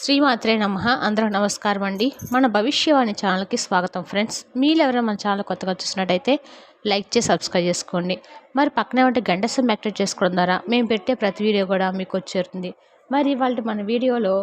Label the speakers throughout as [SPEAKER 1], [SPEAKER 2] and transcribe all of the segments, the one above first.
[SPEAKER 1] శ్రీమాత్రే నమ. అందరూ నమస్కారం అండి. మన భవిష్యవాణి ఛానల్కి స్వాగతం ఫ్రెండ్స్. మీరు ఎవరైనా మన ఛానల్ కొత్తగా చూసినట్టయితే లైక్ చేసి సబ్స్క్రైబ్ చేసుకోండి. మరి పక్కనే ఉంటే గంట సం యాక్టివేట్ చేసుకోవడం ద్వారా మేము పెట్టే ప్రతి వీడియో కూడా మీకు వచ్చేరుతుంది. మరి వాళ్ళ మన వీడియోలో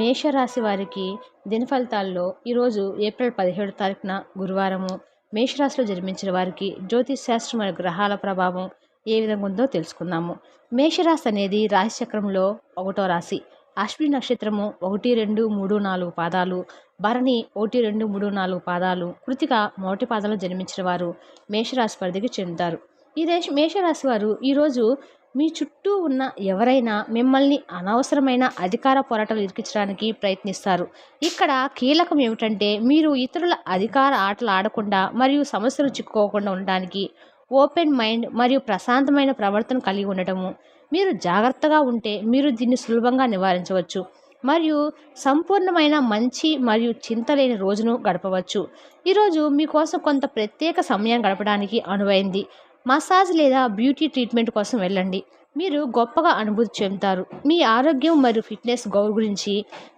[SPEAKER 1] మేషరాశి వారికి దిన ఫలితాల్లో ఈరోజు ఏప్రిల్ పదిహేడు తారీఖున గురువారము మేషరాశిలో జన్మించిన వారికి జ్యోతిష్ శాస్త్రం మరియు గ్రహాల ప్రభావం ఏ విధంగా ఉందో తెలుసుకుందాము. మేషరాశి అనేది రాశి చక్రంలో ఒకటో రాశి. అశ్విని నక్షత్రము ఒకటి రెండు మూడు నాలుగు పాదాలు. భరణి ఒకటి రెండు మూడు నాలుగు పాదాలు. కృతిక మొదటి పాదాలు జన్మించిన వారు. మేషరాశి పరిధికి చెందుతారు. ఈ దేశ మేషరాశి వారు ఈరోజు మీ చుట్టూ ఉన్న ఎవరైనా మిమ్మల్ని అనవసరమైన అధికార పోరాటాలు ఇరికించడానికి ప్రయత్నిస్తారు. ఇక్కడ కీలకం ఏమిటంటే మీరు ఇతరుల అధికార ఆటలు ఆడకుండా మరియు సమస్యలు చిక్కుకోకుండా ఉండడానికి ఓపెన్ మైండ్ మరియు ప్రశాంతమైన ప్రవర్తన కలిగి ఉండటము. మీరు జాగ్రత్తగా ఉంటే మీరు దీన్ని సులభంగా నివారించవచ్చు. మరియు సంపూర్ణమైన మంచి మరియు చింత లేని రోజును గడపవచ్చు. ఈరోజు మీకోసం కొంత ప్రత్యేక సమయం గడపడానికి అనువైంది. మసాజ్ లేదా బ్యూటీ ట్రీట్మెంట్ కోసం వెళ్ళండి. మీరు గొప్పగా అనుభూతి చెందుతారు. మీ ఆరోగ్యం మరియు ఫిట్నెస్ గౌర్ గురించి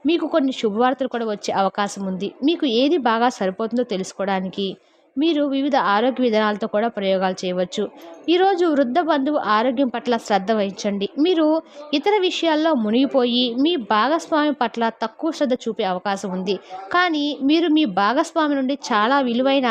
[SPEAKER 1] మీకు కొన్ని శుభవార్తలు కూడా వచ్చే అవకాశం ఉంది. మీకు ఏది బాగా సరిపోతుందో తెలుసుకోవడానికి మీరు వివిధ ఆరోగ్య విధానాలతో కూడా ప్రయోగాలు చేయవచ్చు. ఈరోజు వృద్ధ బంధువు ఆరోగ్యం పట్ల శ్రద్ధ వహించండి. మీరు ఇతర విషయాల్లో మునిగిపోయి మీ భాగస్వామి పట్ల తక్కువ శ్రద్ధ చూపే అవకాశం ఉంది. కానీ మీరు మీ భాగస్వామి నుండి చాలా విలువైన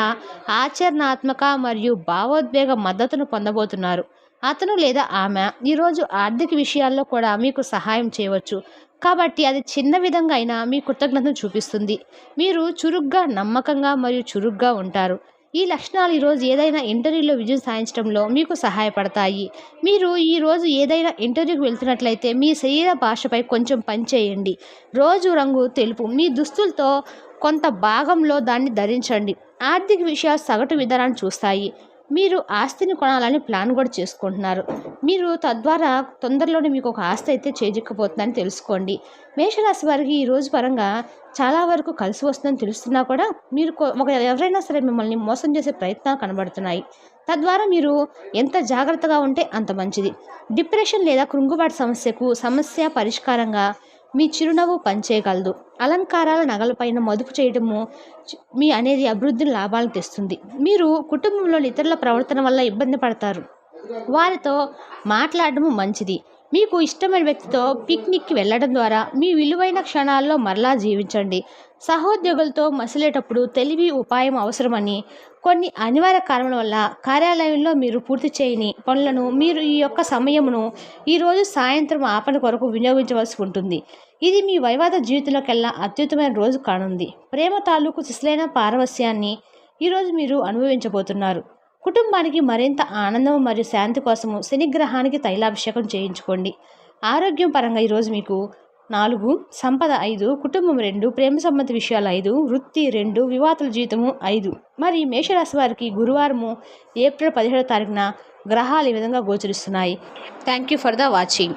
[SPEAKER 1] ఆచరణాత్మక మరియు భావోద్వేగ మద్దతును పొందబోతున్నారు. అతను లేదా ఆమె ఈరోజు ఆర్థిక విషయాల్లో కూడా మీకు సహాయం చేయవచ్చు. కాబట్టి అది చిన్న విధంగా అయినా మీ కృతజ్ఞతను చూపిస్తుంది. మీరు చురుగ్గా నమ్మకంగా మరియు చురుగ్గా ఉంటారు. ఈ లక్షణాలు ఈరోజు ఏదైనా ఇంటర్వ్యూలో విజయం సాధించడంలో మీకు సహాయపడతాయి. మీరు ఈరోజు ఏదైనా ఇంటర్వ్యూకి వెళ్తున్నట్లయితే మీ శరీర భాషపై కొంచెం పనిచేయండి రోజు రంగు తెలుపు మీ దుస్తులతో కొంత భాగంలో దాన్ని ధరించండి. ఆర్థిక విషయాలు సగటు విధానాన్ని చూస్తాయి. మీరు ఆస్తిని కొనాలని ప్లాన్ కూడా చేసుకుంటున్నారు. మీరు తద్వారా తొందరలోనే మీకు ఒక ఆస్తి అయితే చేజిక్కపోతుందని తెలుసుకోండి. మేషరాశి వారికి ఈ రోజు పరంగా చాలా వరకు కలిసి వస్తుందని తెలుస్తున్నా కూడా మీరు ఒక ఎవరైనా సరే మిమ్మల్ని మోసం చేసే ప్రయత్నాలు కనబడుతున్నాయి. తద్వారా మీరు ఎంత జాగ్రత్తగా ఉంటే అంత మంచిది. డిప్రెషన్ లేదా కృంగుబాటు సమస్యకు సమస్య పరిష్కారంగా మీ చిరునవ్వు పనిచేయగలదు. అలంకారాల నగలపైన మదుపు చేయడము మీ అనేది అభివృద్ధిని లాభాలు తెస్తుంది. మీరు కుటుంబంలోని ఇతరుల ప్రవర్తన వల్ల ఇబ్బంది పడతారు. వారితో మాట్లాడటము మంచిది. మీకు ఇష్టమైన వ్యక్తితో పిక్నిక్కి వెళ్ళడం ద్వారా మీ విలువైన క్షణాల్లో మరలా జీవించండి. సహోద్యోగులతో మసిలేటప్పుడు తెలివి ఉపాయం అవసరమని కొన్ని అనివార్య కారణాల వల్ల కార్యాలయంలో మీరు పూర్తి చేయని పనులను మీరు ఈ యొక్క సమయమును ఈరోజు సాయంత్రం ఆపణ కొరకు వినియోగించవలసి ఉంటుంది. ఇది మీ వైవాద జీవితంలోకెల్లా అత్యుత్తమైన రోజు కానుంది. ప్రేమ తాలూకు శిశులైన పారవస్యాన్ని ఈరోజు మీరు అనుభవించబోతున్నారు. కుటుంబానికి మరింత ఆనందం మరియు శాంతి కోసము శనిగ్రహానికి తైలాభిషేకం చేయించుకోండి. ఆరోగ్యం పరంగా ఈరోజు మీకు నాలుగు సంపద ఐదు కుటుంబం రెండు ప్రేమ సంబంధ విషయాలు ఐదు వృత్తి రెండు వివాతుల జీవితము ఐదు. మరి మేషరాశి వారికి గురువారము ఏప్రిల్ పదిహేడో తారీఖున గ్రహాలు ఈ విధంగా గోచరిస్తున్నాయి. Thank you for the watching